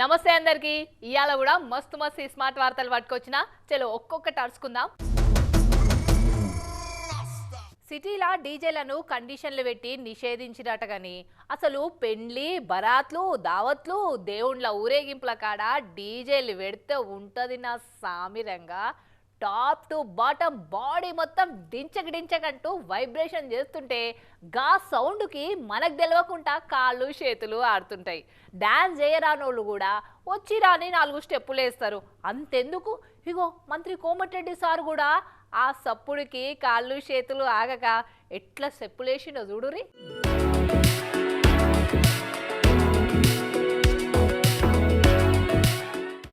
నమస్తే అందరికి. ఇవాళ కూడా మస్తు మస్తు స్మార్ట్ వార్తలు పట్టుకొచ్చిన. చలో ఒక్కొక్కటి అరుచుకుందాం. సిటీలా డీజేలను కండిషన్లు పెట్టి నిషేధించినట కానీ అసలు పెండ్లి బరాత్లు దావత్లు దేవుళ్ళ ఊరేగింపుల కాడ డీజేలు పెడితే ఉంటుంది నా సామిరంగా. టాప్ టు బాటమ్ బాడీ మొత్తం డించక డించకంటూ వైబ్రేషన్ చేస్తుంటే గా సౌండ్కి మనకు తెలియకుండా కాళ్ళు చేతులు ఆడుతుంటాయి. డ్యాన్స్ చేయరానోళ్ళు కూడా వచ్చి రాని నాలుగు స్టెప్పులు వేస్తారు. అంతెందుకు? ఇగో మంత్రి కోమటిరెడ్డి సార్ కూడా ఆ సప్పుడికి కాళ్ళు చేతులు ఆగక ఎట్లా స్టెప్పులేసిండో చూడురి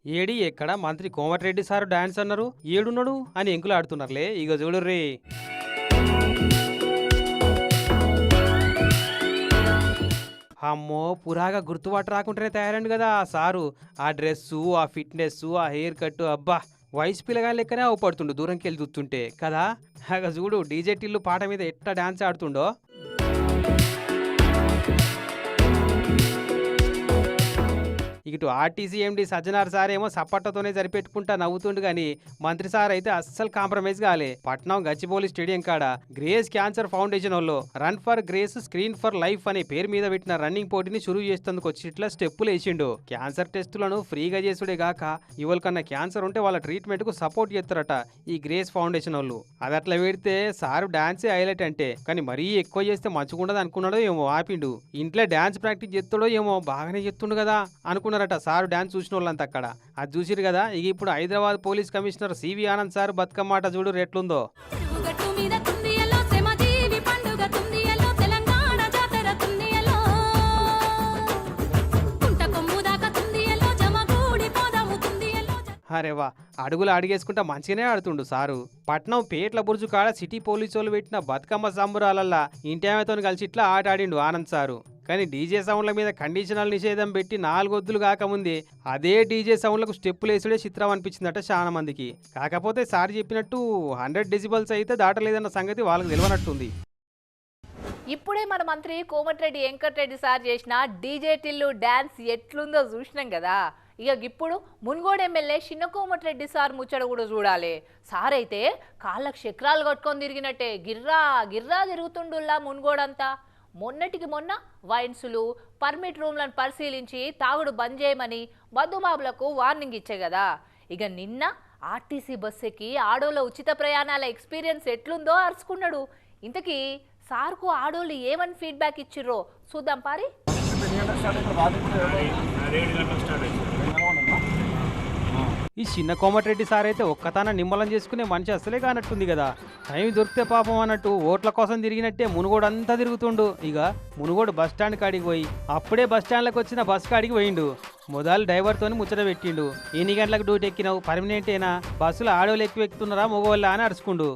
ఏడి ఎక్కడ మంత్రి కోమటిరెడ్డి సారు డాన్స్ అన్నారు? ఏడున్నాడు? అని ఎంకులు ఆడుతున్నారులే ఇక చూడుర్రి. అమ్మో పురాగా గుర్తుబాటు రాకుండానే తయారండి కదా ఆ సారు. ఆ డ్రెస్సు ఆ ఫిట్నెస్ ఆ హెయిర్ కట్ అబ్బా! వయసు పిల్లగా లెక్కనే అవపడుతుండు దూరంకి వెళ్ళి చూస్తుంటే. కదా? అగ చూడు డీజే టిల్లు పాట మీద ఎట్లా డాన్స్ ఆడుతుండో? ఇటు ఆర్టీసీ ఎండి సజ్జనార్ సార్ ఏమో సప్పట్టతోనే సరిపెట్టుకుంటా నవ్వుతుండు కానీ మంత్రి సార్ అయితే అస్సలు కాంప్రమైజ్ కాలే. పట్నం గచ్చిబౌలి స్టేడియం కాడ గ్రేస్ క్యాన్సర్ ఫౌండేషన్ వాళ్ళు run for Grace screen for life అనే పేరు మీద పెట్టిన రన్నింగ్ పోటీని షురూ చేసేందుకు వచ్చి ఇట్లా స్టెప్పులు వేసిండు. క్యాన్సర్ టెస్టులను ఫ్రీగా చేసుడే గాక ఇవాళకన్నా క్యాన్సర్ ఉంటే వాళ్ళ ట్రీట్మెంట్కు సపోర్ట్ చేస్తారట ఈ గ్రేస్ ఫౌండేషన్ వాళ్ళు. అది అట్లా పెడితే సారు డాన్సే హైలైట్ అంటే కానీ మరీ ఎక్కువ చేస్తే మంచిగుండదు అనుకున్నాడో ఏమో ఆపిండు. ఇంట్లో డాన్స్ ప్రాక్టీస్ చేస్తాడో ఏమో బాగానే చెప్తుండు కదా అనుకున్నారట. సారు డాన్స్ చూసిన వాళ్ళంతా అక్కడ. అది చూసిరు కదా ఇక ఇప్పుడు Hyderabad police commissioner CV Anand sir బతుకమ్మాట చూడు ఎట్లుందో తిరుగుగట్టు మీద తుందియలో శ్రమజీవి పండుగ తుందియలో తెలంగాణ జాతర తుందియలో కుంట కొమ్ము దాకా తుందియలో జమగూడి పోదాము తుందియలో అరే వా అడుగులు అడిగేసుకుంటా మంచిగానే ఆడుతుండు సారు. పట్నం పేట్ల బుర్జు కాడ సిటీ పోలీసు వాళ్ళు పెట్టిన బతుకమ్మ సంబురాలల్లా ఇంటామెతో కలిసి ఇట్లా ఆట ఆడిండు ఆనంద్ సారు. కానీ డీజే సౌండ్ల మీద కండిషనల్ నిషేధం పెట్టి నాలుగొద్దులు కాకముందే అదే డీజే సౌండ్లకు స్టెప్పులు వేసుడే చిత్రం అనిపించిందట చాలా మందికి. కాకపోతే సార్ చెప్పినట్టు హండ్రెడ్ డెసిబల్స్ అయితే దాటలేదన్న సంగతి వాళ్ళకి తెలియనట్టుంది. ఇప్పుడే మన మంత్రి కోమటిరెడ్డి వెంకటరెడ్డి సార్ చేసిన డీజే టిల్లు డ్యాన్స్ ఎట్లుందో చూసినాం కదా. ఇక ఇప్పుడు మున్గోడు ఎమ్మెల్యే చిన్న కోమటిరెడ్డి సార్ ముచ్చట కూడా చూడాలి. సార్ అయితే కాళ్ళకు చక్రాలు కట్టుకొని తిరిగినట్టే గిర్రా గిర్రా తిరుగుతుండుల్లా మున్గోడంతా. మొన్నటికి మొన్న వైన్సులు పర్మిట్ రూమ్లను పరిశీలించి తాగుడు బంద్ చేయమని మధుబాబులకు వార్నింగ్ ఇచ్చే కదా. ఇక నిన్న ఆర్టీసీ బస్ ఎక్కి ఆడోళ్ళ ఉచిత ప్రయాణాల ఎక్స్పీరియన్స్ ఎట్లుందో అరుచుకున్నాడు. ఇంతకీ సార్కు ఆడోళ్ళు ఏమని ఫీడ్బ్యాక్ ఇచ్చిర్రో చూద్దాం పారి. ఈ చిన్న కోమటిరెడ్డి సార్ అయితే ఒక్కతాన నిమ్మలం చేసుకునే మనిషి అసలే కానట్టుంది కదా. టైం దొరికితే పాపం అన్నట్టు ఓట్ల కోసం తిరిగినట్టే మునుగోడు అంతా తిరుగుతుండు. ఇక మునుగోడు బస్ స్టాండ్ కాడికి పోయి అప్పుడే బస్ వచ్చిన బస్ కాడికి పోయిండు. మొదలు డ్రైవర్తోని ముచ్చట పెట్టిండు. ఎన్ని గంటలకు డ్యూటీ ఎక్కినావు? పర్మనెంటేనా? బస్సులు ఆడోళ్ళు ఎక్కువ ఎక్కుతున్నారా? మగవాళ్ళ అని అరుచుకుండు.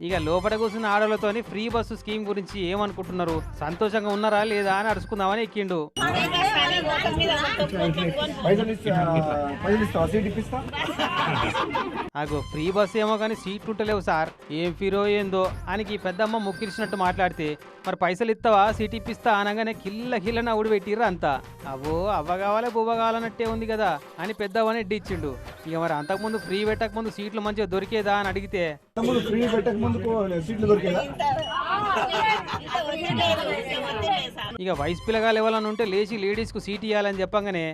ఇక లోపల కూర్చున్న ఆడోళ్ళతోని ఫ్రీ బస్సు స్కీమ్ గురించి ఏమనుకుంటున్నారు? సంతోషంగా ఉన్నారా లేదా అని అడుచుకుందామని ఎక్కిండు. నాకు అగో ఫ్రీ బస్ ఏమో కానీ సీట్లు ఉంటలేవు సార్. ఏం ఫీరో ఏందో ఆయనకి పెద్దమ్మ ముక్కిరిచినట్టు మాట్లాడితే మరి పైసలు ఇస్తావా సీట్ ఇప్పిస్తా అనగానే కిల్ల కిల్లన నవ్వుడు అంతా. అవో అవ్వ కావాలే బువ్వ కావాలన్నట్టే ఉంది కదా అని పెద్దవని ఇచ్చిండు ఇక మరి అంతకుముందు ఫ్రీ పెట్టకముందు సీట్లు మంచిగా దొరికేదా అని అడిగితే ఫ్రీ పెట్టక ముందుకు సీట్లు దొరికేదా ఇక వయసు పిల్లగాలు ఎవరైనా ఉంటే లేచి లేడీస్కు సీట్ ఇవ్వాలని చెప్పంగానే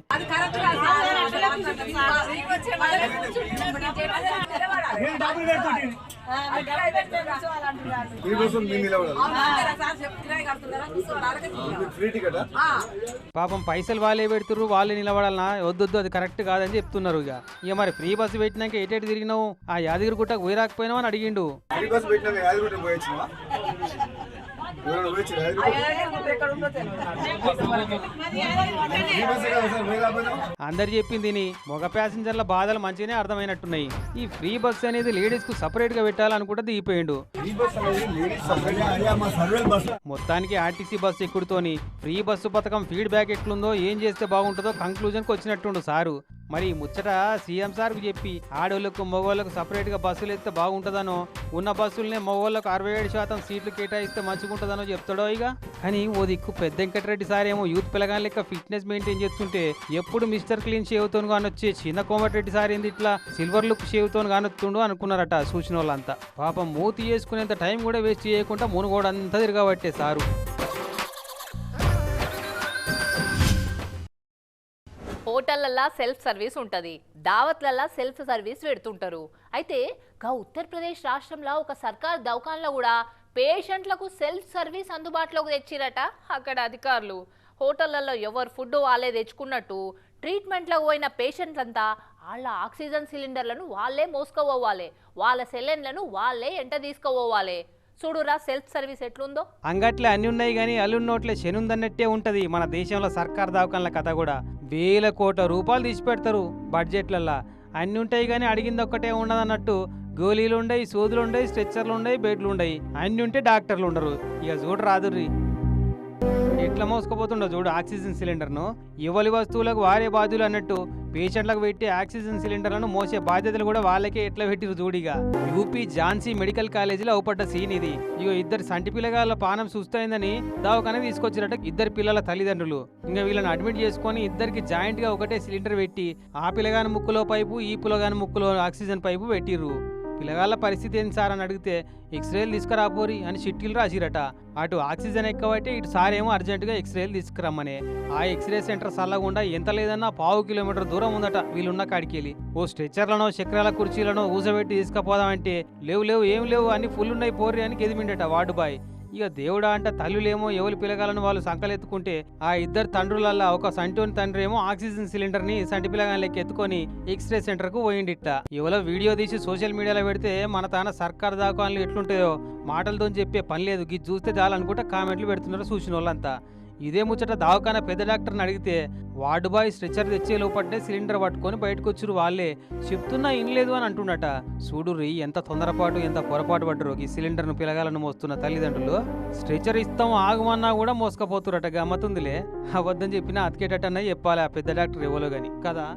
పాపం పైసలు వాళ్ళే పెడుతుర్రు వాళ్ళే నిలబడాలనా? వద్దొద్దు అది కరెక్ట్ కాదని చెప్తున్నారు ఇక. ఇక మరి ఫ్రీ బస్సు పెట్టినాక ఎటెటు తిరిగినావు? ఆ యాదగిరి గుట్టకు పోయి రాకపోయినావు అని అడిగిండు. ఫ్రీ బస్సు పెట్టినాక యాదగిరి ఎవరైనా అందరు చెప్పింది మగ ప్యాసింజర్ల బాధలు మంచిగానే అర్థమైనట్టున్నాయి. ఈ ఫ్రీ బస్ అనేది లేడీస్కు సపరేట్గా పెట్టాలనుకుంటే దిగిపోయిండు. బస్ బస్ మొత్తానికి ఆర్టీసీ బస్సు ఎక్కుడుతోని ఫ్రీ బస్సు పథకం ఫీడ్బ్యాక్ ఎట్లుందో ఏం చేస్తే బాగుంటుందో కంక్లూజన్కి వచ్చినట్టుండు సారు. మరి ముచ్చట సీఎం సార్కు చెప్పి ఆడోళ్ళకు మగవాళ్ళకు సపరేట్గా బస్సులు ఎత్తే బాగుంటుందనో ఉన్న బస్సులనే మగవాళ్ళకు అరవై ఏడు శాతం సీట్లు కేటాయిస్తే మంచిగుంటుందనో చెప్తాడో ఇక కానీ ఓ దిక్కు పెద్ద వెంకటరెడ్డి సార్ ఏమో యూత్ పిల్లగాని లెక్క ఫిట్నెస్ మెయింటైన్ చేస్తుంటే ఎప్పుడు మిస్టర్ క్లీన్ షేవ్తోను కానొచ్చే చిన్న కోమటిరెడ్డి సార్ ఏంది ఇట్లా సిల్వర్ లుక్ షేవ్తోను కానొత్తుండు అనుకున్నారట సూచన వాళ్ళంతా పాపం మూతి చేసుకునేంత టైం కూడా వేస్ట్ చేయకుండా మునుగోడంతా తిరగబట్టే సారు. హోటళ్ళల్లో సెల్ఫ్ సర్వీస్ ఉంటుంది. దావత్లల్లో సెల్ఫ్ సర్వీస్ పెడుతుంటారు. అయితే గా ఉత్తరప్రదేశ్ రాష్ట్రంలో ఒక సర్కార్ దవాఖాన్లో కూడా పేషెంట్లకు సెల్ఫ్ సర్వీస్ అందుబాటులోకి తెచ్చిరట అక్కడ అధికారులు. హోటళ్ళలో ఎవరు ఫుడ్ వాళ్ళే తెచ్చుకున్నట్టు ట్రీట్మెంట్లకు పోయిన పేషెంట్లంతా వాళ్ళ ఆక్సిజన్ సిలిండర్లను వాళ్ళే మోసుకోవాలి వాళ్ళ సెలెన్లను వాళ్ళే ఎంట తీసుకోవాలి చూడురా సెల్ఫ్ సర్వీస్ ఎట్లుందో. అంగట్లే అన్ని ఉన్నాయి కానీ అల్లున్నోట్లే శనుందన్నట్టే ఉంటది మన దేశంలో సర్కార్ దవాఖాన్ల కథ కూడా. వేల కోట్ల రూపాయలు తీసి పెడతారు బడ్జెట్లల్లా. అన్నీ ఉంటాయి కానీ అడిగింది ఒక్కటే ఉండదన్నట్టు. గోళీలు ఉండయి సూదులు ఉండయి స్ట్రెచ్చర్లు ఉండయి బెడ్లు ఉండయి అన్నీ ఉంటే డాక్టర్లు ఉండరు ఇక చూడరాదుర్రీ ఎట్లా మోసుకుపోతుండో చూడు ఆక్సిజన్ సిలిండర్ను. ఎవరి వస్తువులకు వారే బాధ్యులు అన్నట్టు పేషెంట్లకు పెట్టి ఆక్సిజన్ సిలిండర్లను మోసే బాధ్యతలు కూడా వాళ్ళకే ఎట్లా పెట్టిరు చూడిగా యూపీ ఝాన్సీ మెడికల్ కాలేజీలో అవుపడ్డ సీన్ ఇది. ఇగో ఇద్దరు సంటి పిల్లగాళ్ళ పానం సుస్తైందని దావకనే తీసుకొచ్చినట్టు ఇద్దరు పిల్లల తల్లిదండ్రులు. ఇంకా వీళ్ళని అడ్మిట్ చేసుకొని ఇద్దరికి జాయింట్గా ఒకటే సిలిండర్ పెట్టి ఆ పిల్లగాని ముక్కులో పైపు ఈ పిల్లగాని ముక్కులో ఆక్సిజన్ పైపు పెట్టిర్రు. పిల్లగాళ్ళ పరిస్థితి ఏంటి సార్ అని అడిగితే ఎక్స్రేలు తీసుకురాపోరి అని చిట్టీలు రాసిరట. అటు ఆక్సిజన్ ఎక్కువైతే ఇటు సార్ ఏమో అర్జెంటుగా ఎక్స్రేలు తీసుకురమ్మని. ఆ ఎక్స్రే సెంటర్ సల్లగుండా ఎంత లేదన్నా పావు కిలోమీటర్ దూరం ఉందట వీళ్ళున్న కాడికి వెళ్ళి ఓ స్ట్రెచ్చర్లనో చక్రాల కుర్చీలనో ఊసబెట్టి తీసుకుపోదామంటే లేవు లేవు ఏం లేవు అన్ని ఫుల్ ఉన్నాయి పోర్రి అని గెదిమిండట వార్డు బాయ్. ఇక దేవుడా అంటే తల్లులేమో ఎవరు పిల్లగాలను వాళ్ళు సంకలెత్తుకుంటే ఆ ఇద్దరు తండ్రులల్లా ఒక సంటోని తండ్రి ఏమో ఆక్సిజన్ సిలిండర్ని సంటి పిల్లగాళ్ళకి ఎత్తుకొని ఎక్స్రే సెంటర్కు పోయిండిట్ట ఎవరో వీడియో తీసి సోషల్ మీడియాలో పెడితే మన తాన సర్కార్ దాఖలు ఎట్లుంటాయో మాటలతో చెప్పే పని లేదు. గిది చూస్తే చాలనుకుంటే కామెంట్లు పెడుతున్నారు చూసిన వాళ్ళంతా ఇదే ముచ్చట దావకాన పెద్ద డాక్టర్ని అడిగితే వార్డు బాయ్ స్ట్రెచ్చర్ తెచ్చే లోపట్టే సిలిండర్ పట్టుకొని బయటకు వచ్చారు వాళ్ళే. చెప్తున్నా ఇనలేదు అని అంటుండట. చూడుర్రి ఎంత తొందరపాటు ఎంత పొరపాటు పడ్డరు ఈ సిలిండర్ను పిలగాలను మోస్తున్న తల్లిదండ్రులు. స్ట్రెచ్చర్ ఇస్తాం ఆగమన్నా కూడా మోసుకపోతురట గమ్మతుందిలే. అబద్ధం చెప్పినా అతికేటట్టన్నా చెప్పాలి ఆ పెద్ద డాక్టర్ ఎవరో గాని కదా?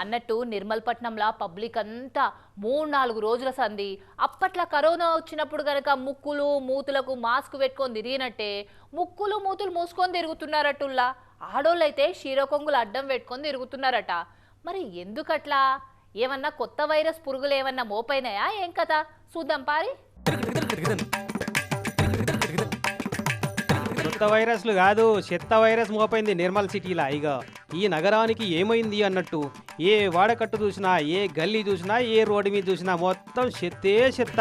అన్నట్టు నిర్మల్పట్నంలో పబ్లిక్ అంతా మూడు నాలుగు రోజుల సంది అప్పట్లో కరోనా వచ్చినప్పుడు కనుక ముక్కులు మూతులకు మాస్క్ పెట్టుకొని తిరిగినట్టే ముక్కులు మూతులు మూసుకొని తిరుగుతున్నారట్టుల్లా ఆడోళ్ళైతే క్షీరకొంగులు అడ్డం పెట్టుకొని తిరుగుతున్నారట. మరి ఎందుకట్లా? ఏమన్నా కొత్త వైరస్ పురుగులు ఏమన్నా మోపైనాయా? ఏం కదా చూద్దాం పారి. కొత్త వైరస్లు కాదు చెత్త వైరస్ మోపైంది నిర్మల్ సిటీలా. ఇక ఈ నగరానికి ఏమైంది అన్నట్టు ఏ వాడకట్టు చూసినా ఏ గల్లీ చూసినా ఏ రోడ్డు మీద చూసినా మొత్తం చెత్తే చెత్త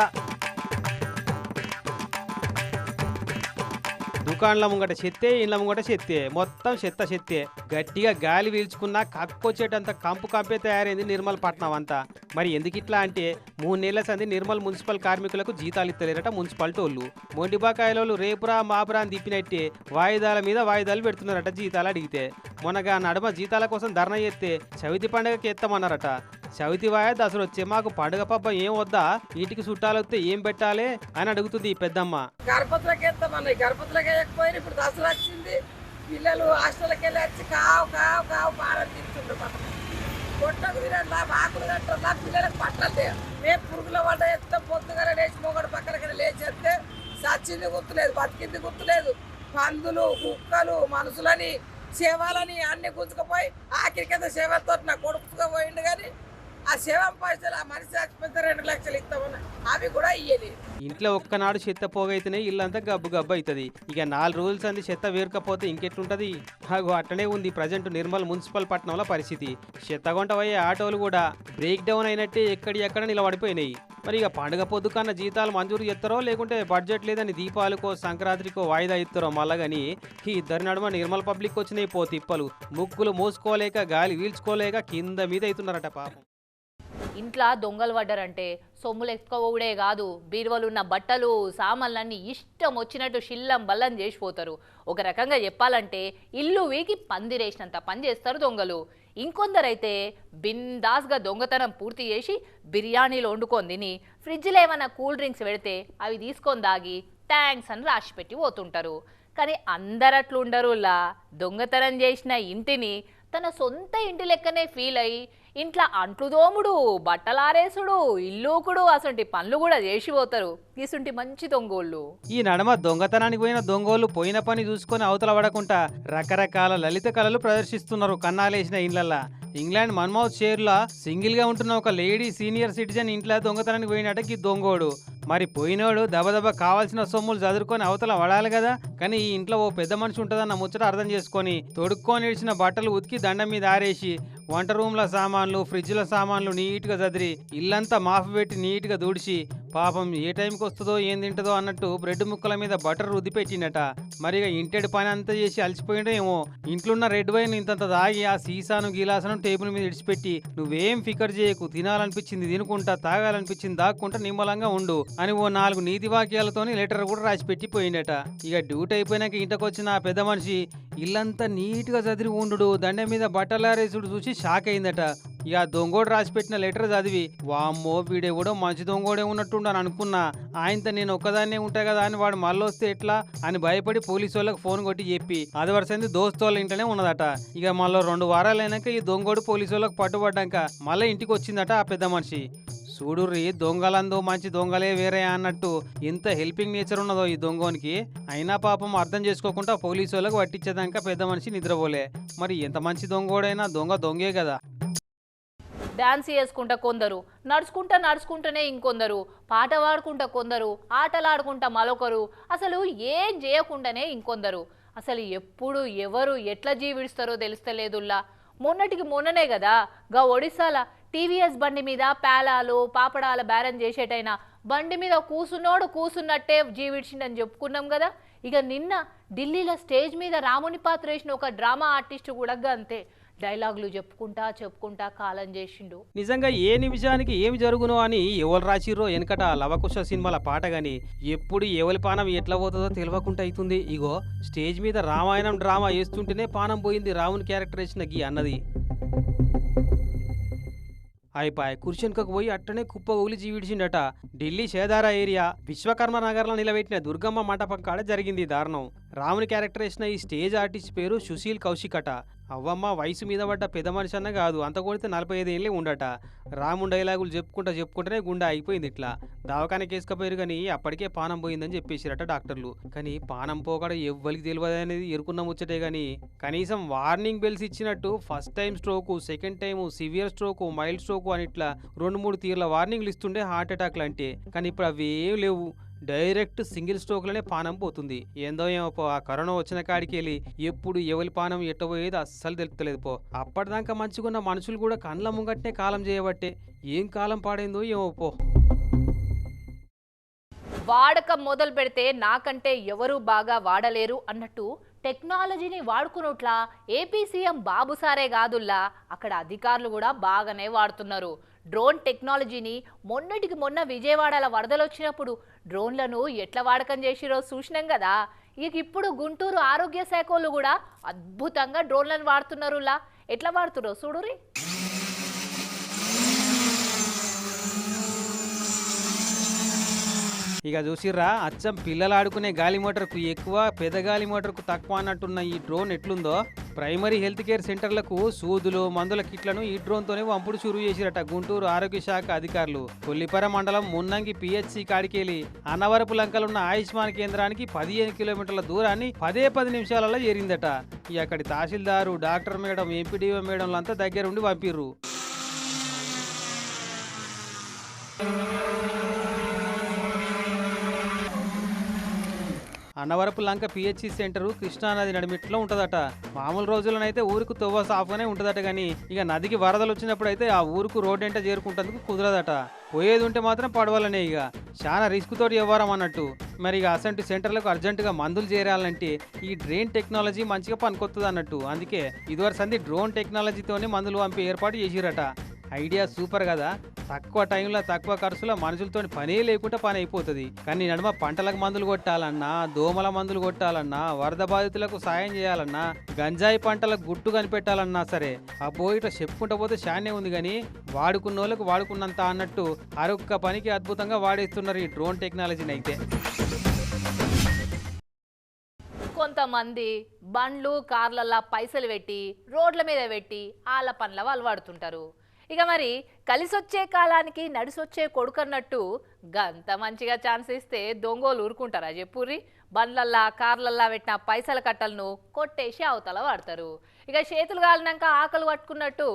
దుకాణంల ముంగట చెత్తే ఇండ్ల ముంగట చెత్తే మొత్తం చెత్త చెత్తే గట్టిగా గాలి పీల్చుకున్నా కక్కొచ్చేటంత కంపు కంపే తయారైంది నిర్మల్ పట్నం అంతా. మరి ఎందుకు ఇట్లా అంటే మూడు నెలల సంది నిర్మల్ మున్సిపల్ కార్మికులకు జీతాలు ఇస్తలేరట మున్సిపాలిటీ వాళ్ళు మొండిబాకాయలు రేపురా మాపురా అని తిప్పినట్టే వాయిదాల మీద వాయిదాలు పెడుతున్నారట జీతాలు అడిగితే. మొన్నగా నడమ జీతాల కోసం ధర్నా చేస్తే చవితి పండుగకి ఎత్తామన్నారట. చవితి వాయ దసరా వచ్చే మాకు పండుగ పబ్బ ఏం వద్దా? ఇంటికి చుట్టాలు వస్తే ఏం పెట్టాలి అని అడుగుతుంది ఈ పెద్దమ్మ. ఎత్తామన్నాయి. ఇప్పుడు దసరా వచ్చింది. పిల్లలు హాస్టల్కి వెళ్ళి వచ్చి కావు కావు కావు పారని తింటుండ్రు పొట్టకు కొట్టకు తినండి ఆకులు తింటుందా పిల్లలకు పట్టలే మేము పురుగుల వంట ఎత్తే పొద్దుగా లేచి మొగడు పక్కన లేచి ఎత్తే సచ్చింది గుర్తులేదు బతికింది గుర్తులేదు. పందులు కుక్కలు మనుషులని సేవలని అన్ని గుంజుకుపోయి ఆఖరికైతే సేవలతో నా కొడుకుగా పోయిండు కానీ ఆ సేవ పైసలు ఆ మనిషి చచ్చిపోతే రెండు లక్షలు ఇస్తామని అవి కూడా ఇయ్యలేదు ఇంట్లో ఒక్కనాడు చెత్త పోగైతేనే ఇల్లంతా గబ్బు గబ్బు అవుతుంది ఇక నాలుగు రోజులు సంది చెత్త వేరకపోతే ఇంకెట్లుంటది? అగో అట్టనే ఉంది ప్రజెంట్ నిర్మల్ మున్సిపల్ పట్టణంలో పరిస్థితి. చెత్తగొంట పోయే ఆటోలు కూడా బ్రేక్ డౌన్ అయినట్టే ఎక్కడి ఎక్కడ నిలబడిపోయినాయి. మరి ఇక పండుగ పొద్దుకన్న జీతాలు మంజూరు చేస్తారో లేకుంటే బడ్జెట్ లేదని దీపాలకో సంక్రాంతికో వాయిదా ఇస్తారో మళ్ళగని ఈ ఇద్దరి నడుమ నిర్మల్ పబ్లిక్ వచ్చినాయి పో తిప్పలు. ముక్కులు మోసుకోలేక గాలి వీల్చుకోలేక కింద మీద అవుతున్నారట పాపం. ఇంట్లో దొంగలు పడ్డారంటే సొమ్ములు ఎత్తుకోవడే కాదు. బీరువలున్న బట్టలు సామాన్లన్నీ ఇష్టం వచ్చినట్టు షిల్లం బల్లం చేసిపోతారు. ఒక రకంగా చెప్పాలంటే ఇల్లు వీకి పందిరేసినంత పని చేస్తారు దొంగలు. ఇంకొందరైతే బిందాస్గా దొంగతనం పూర్తి చేసి బిర్యానీలు వండుకొని తిని ఫ్రిడ్జ్లో ఏమైనా కూల్ డ్రింక్స్ పెడితే అవి తీసుకొని దాగి థ్యాంక్స్ అని రాసి పెట్టి పోతుంటారు. కానీ అందరట్లు ఉండరులా దొంగతనం చేసిన ఇంటిని తన సొంత ఇంటి లెక్కనే ఫీల్ అయ్యి ఇంట్లో అంట్లు దోముడు బట్టలారేసుడు ఇల్లూకుడు అసంటి పనులు కూడా చేసి పోతారు ఇసుంటి మంచి దొంగోళ్ళు. ఈ నడమ దొంగతనానికి పోయిన దొంగోళ్ళు పోయిన పని చూసుకొని అవతల పడకుండా రకరకాల లలిత కళలు ప్రదర్శిస్తున్నారు కన్నాలేసిన ఇండ్లల్లా. ఇంగ్లాండ్ మన్మౌత్ షేర్లా సింగిల్గా ఉంటున్న ఒక లేడీ సీనియర్ సిటిజన్ ఇంట్లో దొంగతనానికి పోయినటకి దొంగోడు. మరి పోయినోడు దబదబ కావాల్సిన సొమ్ములు చదురుకొని అవతల పడాలి కదా? కానీ ఈ ఇంట్లో ఓ పెద్ద మనిషి ఉంటుందన్న ముచ్చట అర్థం చేసుకొని తొడుక్కొని ఇడిచిన బట్టలు ఉతికి దండం మీద ఆరేసి వంట రూమ్ల సామాన్లు ఫ్రిడ్జ్ల సామాన్లు నీట్గా చదిరి ఇల్లంతా మాఫ్ పెట్టి నీట్గా దూడిచి పాపం ఏ టైంకి వస్తుందో ఏం తింటుందో అన్నట్టు బ్రెడ్ ముక్కల మీద బటర్ రుద్ది పెట్టిండట మరి ఇక ఇంటెడు పని అంతా చేసి అలసిపోయిండో ఏమో ఇంట్లోన్న రెడ్ వైన్ ఇంతంత దాగి ఆ సీసాను గిలాసను టేబుల్ మీద ఇడిచిపెట్టి నువ్వేం ఫికర్ చేయకు తినాలనిపించింది తినుకుంటా తాగాలనిపించింది దాక్కుంటా నిమ్మలంగా ఉండు అని ఓ నాలుగు నీతి వాక్యాలతోని లెటర్ కూడా రాసి పెట్టిపోయిండట ఇక డ్యూటీ అయిపోయినాక ఇంటకొచ్చిన ఆ పెద్ద మనిషి ఇల్లంతా నీట్గా చదిరి ఉండు దండ మీద బట్టలారేసుడు చూసి షాక్ అయిందట. ఇక దొంగోడు రాసి పెట్టిన లెటర్ చదివి వామ్మో వీడే కూడా మంచి దొంగోడే ఉన్నట్టుండు అని అనుకున్నా. ఆయనతో నేను ఒక్కదాన్నే ఉంటా కదా అని వాడు మళ్ళొస్తే ఎట్లా? అని భయపడి పోలీసు వాళ్ళకి ఫోన్ కొట్టి చెప్పి అది వరసంది దోస్తు వాళ్ళ ఇంట్లోనే ఉన్నదట. ఇక మళ్ళీ రెండు వారాలైనాక ఈ దొంగోడు పోలీసు వాళ్ళకి పట్టుబడ్డాక మళ్ళీ ఇంటికి వచ్చిందట ఆ పెద్ద మనిషి. చూడుర్రి దొంగలందో మంచి దొంగలే వేరే అన్నట్టు ఎంత హెల్పింగ్ నేచర్ ఉన్నదో ఈ దొంగోనికి. అయినా పాపం అర్థం చేసుకోకుండా పోలీసు వాళ్ళకి పట్టించేదాక పెద్ద మనిషి నిద్రపోలే. మరి ఎంత మంచి దొంగోడైనా దొంగ దొంగే కదా. డాన్స్ చేసుకుంటా కొందరు నడుచుకుంటా నడుచుకుంటూనే ఇంకొందరు పాట పాడుకుంటా కొందరు ఆటలాడుకుంటా మరొకరు అసలు ఏం చేయకుండానే ఇంకొందరు. అసలు ఎప్పుడు ఎవరు ఎట్లా జీవిస్తారో తెలుస్తలేదుల్లా. మొన్నటికి మొన్ననే కదా గా ఒడిశాల టీవీఎస్ బండి మీద పేలాలు పాపడాల బేరం చేసేటైనా బండి మీద కూసునోడు కూసున్నట్టే జీవిడ్చిండని చెప్పుకున్నాం కదా. ఇక నిన్న ఢిల్లీలో స్టేజ్ మీద రాముని పాత్ర వేసిన ఒక డ్రామా ఆర్టిస్ట్ కూడా అంతే. డైలాగులు చెప్పుకుంటా చెప్పుకుంటా కాలం చేసిండు. నిజంగా ఏ నిమిషానికి ఏమి జరుగునో అని ఎవరు రాసిర్రో వెనకట లవకుశ సినిమాల పాట గాని ఎప్పుడు ఎవరి పానం ఎట్లా పోతుందో తెలియకుండా అవుతుంది ఇగో స్టేజ్ మీద రామాయణం డ్రామా వేస్తుంటేనే పానం పోయింది రాముని క్యారెక్టర్ వేసిన గీ అన్నది. అయిపాయ్. కుర్చన్కకు పోయి అట్టనే కుప్ప ఊలి జీవిడిచిండట. ఢిల్లీ షేదారా ఏరియా. విశ్వకర్మ నగర్లో నిలబెట్టిన దుర్గమ్మ మంటపం కాడ జరిగింది దారుణం. రాముని క్యారెక్టర్ వేసిన ఈ స్టేజ్ ఆర్టిస్ట్ పేరు సుశీల్ కౌశిక్ అట అవ్వమ్మ వయసు మీద పడ్డ పెద్ద మనిషి అన్న కాదు. అంత కొడితే నలభై ఐదు ఏళ్ళే ఉండట. రాముని డైలాగులు చెప్పుకుంటా చెప్పుకుంటేనే గుండె అయిపోయింది ఇట్లా. దవాఖానకి వేసుకపోయారు కానీ అప్పటికే పానం పోయిందని చెప్పేసిరట డాక్టర్లు. కానీ పానం పోకడ ఎవ్వరికి తెలియదు అనేది ఎరుకున్న ముచ్చటే కానీ కనీసం వార్నింగ్ బెల్స్ ఇచ్చినట్టు first time stroke second time severe stroke mild stroke అని ఇట్లా రెండు మూడు తీర్ల వార్నింగ్లు ఇస్తుండే హార్ట్ అటాక్లు అంటే. కానీ ఇప్పుడు అవి ఏం లేవు. డైరెక్ట్ సింగిల్ స్ట్రోక్లోనే పానం పోతుంది. ఏందో ఏమో పో ఆ కరోనా వచ్చిన కాడికి వెళ్ళి ఎప్పుడు ఎవరి పానం ఎట్టబోయేది అస్సలు తెలుపుతలేదు పో. అప్పటిదాకా మంచిగున్న మనుషులు కూడా కండ్ల ముంగట్నే కాలం చేయబట్టే ఏం కాలం పాడైందో ఏమో పో. వాడకం మొదలు పెడితే నాకంటే ఎవరు బాగా వాడలేరు అన్నట్టు టెక్నాలజీని వాడుకున్నట్లా ఏపీ సీఎం బాబు సారే కాదుల్లా అక్కడ అధికారులు కూడా బాగానే వాడుతున్నారు. డ్రోన్ టెక్నాలజీని మొన్నటికి మొన్న విజయవాడల వరదలు వచ్చినప్పుడు డ్రోన్లను ఎట్లా వాడకం చేసిరో చూసినాం కదా ఇక ఇప్పుడు గుంటూరు ఆరోగ్య శాఖ వాళ్ళు కూడా అద్భుతంగా డ్రోన్లను వాడుతున్నారులా. ఎట్లా వాడుతురో చూడురి ఇక చూసిర్రా అచ్చం పిల్లలు ఆడుకునే గాలి మోటార్కు ఎక్కువ పెద్ద గాలి మోటార్కు తక్కువ అన్నట్టున్న ఈ డ్రోన్ ఎట్లుందో? ప్రైమరీ హెల్త్ కేర్ సెంటర్లకు సూదులు మందుల కిట్లను ఈ డ్రోన్తోనే వంపుడు చూరు చేసిరట గుంటూరు ఆరోగ్య శాఖ అధికారులు. కొల్లిపర మండలం మున్నంగి పిహెచ్సి కాడికెళ్ళి అన్నవరపు లంకలున్న ఆయుష్మాన్ కేంద్రానికి పదిహేను కిలోమీటర్ల దూరాన్ని పదే పది నిమిషాలలో చేరిందట ఈ అక్కడి తహసీల్దారు డాక్టర్ మేడం ఎంపీడీఓ మేడంలంతా దగ్గరుండి పంపిర్రు అన్నవరపు లంక పిహెచ్సి సెంటర్ కృష్ణానది నడిమిట్లో ఉంటుందట. మామూలు రోజులనైతే ఊరికి తొవ్వ సాఫ్గానే ఉంటుందట కానీ ఇక నదికి వరదలు వచ్చినప్పుడు అయితే ఆ ఊరుకు రోడ్ ఎంట చేరుకుంటందుకు కుదరదట. పోయేది ఉంటే మాత్రం పడవలనే ఇక. చాలా రిస్క్ తోటి వ్యవహారం అన్నట్టు. మరి ఇక అసంటి సెంటర్లకు అర్జెంటుగా మందులు చేరాలంటే ఈ డ్రైన్ టెక్నాలజీ మంచిగా పనికొస్తుంది అన్నట్టు అందుకే ఇదివరకు సంది డ్రోన్ టెక్నాలజీతోనే మందులు పంపి ఏర్పాటు చేసిరట. ఐడియా సూపర్ కదా. తక్కువ టైంలో తక్కువ ఖర్చులో మనుషులతో పనే లేకుండా పని అయిపోతుంది. కానీ నడుమ పంటలకు మందులు కొట్టాలన్నా దోమల మందులు కొట్టాలన్నా వరద బాధితులకు సాయం చేయాలన్నా గంజాయి పంటలకు గుట్టు కనిపెట్టాలన్నా సరే అబ్బో ఇట్లా చెప్పుకుంటూ పోతే శానే ఉంది కానీ వాడుకున్న వాళ్ళకు వాడుకున్నంత అన్నట్టు అరొక్క పనికి అద్భుతంగా వాడేస్తున్నారు ఈ డ్రోన్ టెక్నాలజీని అయితే. కొంతమంది బండ్లు కార్లల్లా పైసలు పెట్టి రోడ్ల మీద పెట్టి వాళ్ళ పనుల వాళ్ళు వాడుతుంటారు. ఇక మరి కలిసొచ్చే కాలానికి నడిసొచ్చే కొడుకన్నట్టు గంత మంచిగా ఛాన్స్ ఇస్తే దొంగోలు ఊరుకుంటారా చెప్పుర్రి? బండ్లల్లా కార్లల్లా పెట్టిన పైసల కట్టలను కొట్టేసి అవతల వాడతారు. ఇక చేతులు కాలినాక ఆకలి పట్టుకున్నట్టు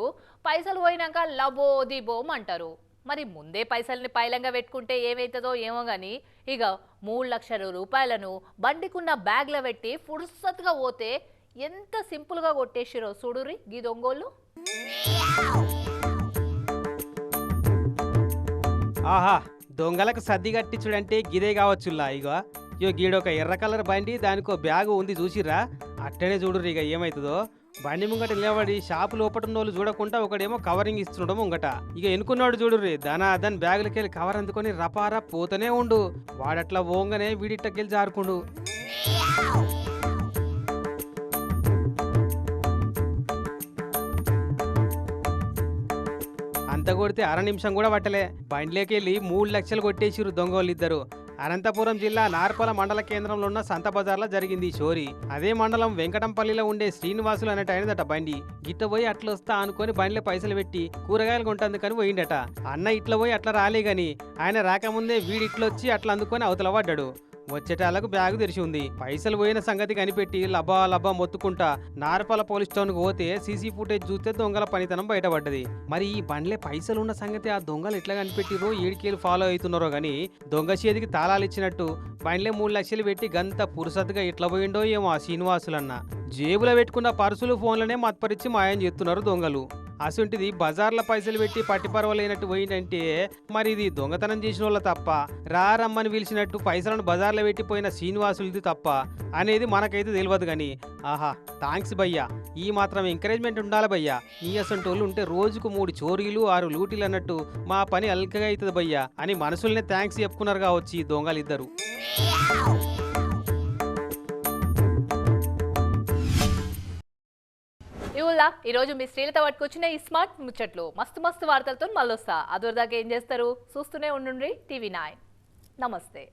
పైసలు పోయినాక లబో దిబోం అంటారు. మరి ముందే పైసల్ని పైలంగా పెట్టుకుంటే ఏమవుతుందో ఏమో కానీ ఇక మూడు లక్షల రూపాయలను బండికున్న బ్యాగ్లో పెట్టి ఫుర్సత్గా పోతే ఎంత సింపుల్గా కొట్టేసిరో చూడురి గీ దొంగోళ్ళు? ఆహా దొంగలకు సర్ది కట్టించుడంటే గిదే కావచ్చులా ఇగో. ఇగో గీడొక ఎర్ర కలర్ బండి దానికో బ్యాగు ఉంది చూసిరా అట్టనే చూడుర్రి ఇక ఏమవుతుందో బండి ముంగట నిలబడి షాపు లోపట వాళ్ళు చూడకుండా ఒకడేమో కవరింగ్ ఇస్తుండడం ముంగట. ఇక ఎన్నుకున్నాడు చూడుర్రి దానా దాని బ్యాగులకి వెళ్ళి కవర్ అందుకొని రపారా పోతూనే ఉండు. వాడట్లా పోగానే వీడిట్టకెళ్ళి జారుకుండు. అంత కొడితే అర నిమిషం కూడా పట్టలే. బండిలోకి వెళ్ళి మూడు లక్షలు కొట్టేసిరు దొంగోళ్ళు ఇద్దరు అనంతపురం జిల్లా నార్పల మండల కేంద్రంలో ఉన్న సంత బజార్లో జరిగింది ఈ చోరీ. అదే మండలం వెంకటంపల్లిలో ఉండే శ్రీనివాసులు అనేట ఆయనదట బండి. గిట్ట పోయి అట్లా వస్తా అనుకొని బండిలో పైసలు పెట్టి కూరగాయలు కొంటందుకని పోయిండట. అన్న ఇట్లా పోయి అట్లా రాలే గాని ఆయన రాకముందే వీడిట్లొచ్చి అట్లా అందుకొని అవతల పడ్డాడు. వచ్చేటాలకు బ్యాగు తెరిచి ఉంది. పైసలు పోయిన సంగతి కనిపెట్టి లబ్బా లబ్బా మొత్తుకుంటా నారపల పోలీస్ స్టేషన్కి పోతే సీసీ ఫుటేజ్ చూస్తే దొంగల పనితనం బయటపడ్డది. మరి ఈ బండ్లే పైసలు ఉన్న సంగతి ఆ దొంగలు ఎట్లా కనిపెట్టిరో ఏడికేలు ఫాలో అవుతున్నారో గాని దొంగ చేతికి తాళాలు ఇచ్చినట్టు బండ్లే మూడు లక్షలు పెట్టి గంత పురుసత్తుగా ఇట్లా పోయిండో ఏమో ఆ శ్రీనివాసులన్న. జేబులో పెట్టుకున్న పర్సులు ఫోన్లనే మత్పరిచి మాయం చేస్తున్నారు దొంగలు. అసొంటిది బజార్ల పైసలు పెట్టి పట్టిపరవలేనట్టు పోయిందంటే మరి ఇది దొంగతనం చేసిన వాళ్ళ తప్ప రా రమ్మని పిలిచినట్టు పైసలను బజార్లో పెట్టిపోయిన శ్రీనివాసులది తప్ప అనేది మనకైతే తెలియదు కానీ ఆహా థ్యాంక్స్ భయ్యా. ఈ మాత్రం ఎంకరేజ్మెంట్ ఉండాలి భయ్యా. నీ వాళ్ళు ఉంటే రోజుకు మూడు చోరీలు ఆరు లూటీలు అన్నట్టు మా పని అల్కగా అవుతుంది భయ్యా అని మనసుల్నే థ్యాంక్స్ చెప్పుకున్నారు కావచ్చు ఈ దొంగలిద్దరు. ఈ ఈరోజు మీ స్త్రీలతో పట్టుకొచ్చిన ఈ స్మార్ట్ ముచ్చట్లు. మస్తు మస్తు వార్తలతో మళ్ళొస్తా. అదొరదాకా ఏం చేస్తారు? చూస్తూనే ఉండండి టీవీ నైన్. నమస్తే.